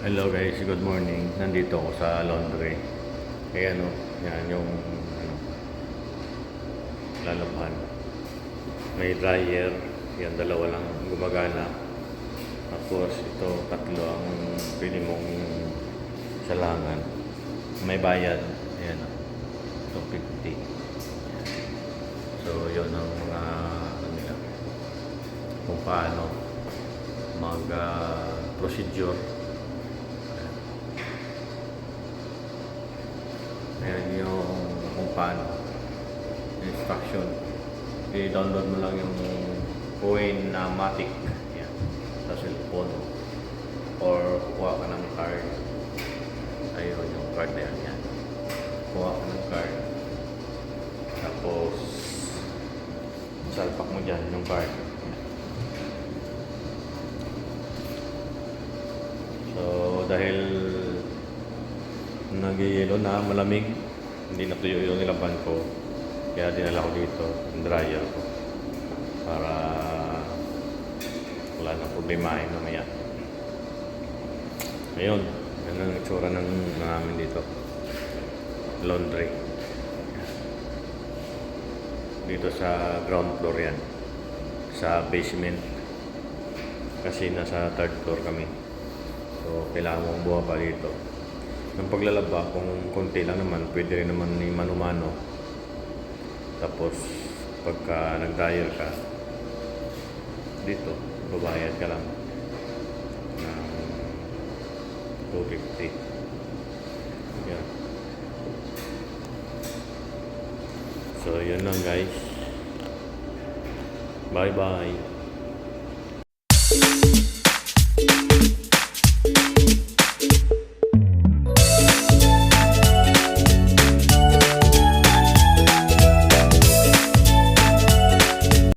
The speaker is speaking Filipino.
Hello guys, good morning. Nandito ako sa laundry. Kaya ano, yan yung ano, lalabhan. May dryer, yan dalawa lang gumagana. Tapos ito tatlo ang pili mong salangan. May bayad, ayan, 250. Yan. So yun ang mga ano kung paano mag ah, procedure Ayan yung kung paano. Instruction. I-download mo lang yung coin na Matic. Ayan. Sa cellphone. Or kuha ka ng card. Ayun yung card na yan. yan. Kuha ka ng card. Tapos salpak mo dyan yung card. So, dahil nagyayelo na malamig, hindi na tuyo yung nilaban ko. Kaya dinala ko dito, yung dryer ko. Para wala nang problemahin mamaya. Ayun, yan ang itsura ng namin dito. Laundry. Dito sa ground floor yan. Sa basement. Kasi nasa third floor kami. So, kailangan mong buha pa dito. Ng paglalaba, kung konti lang naman, pwede rin naman ni mano-mano. Tapos, pagka nag-dryer ka, dito, babayad ka lang ng 250. Yan. So, yun lang guys. Bye-bye.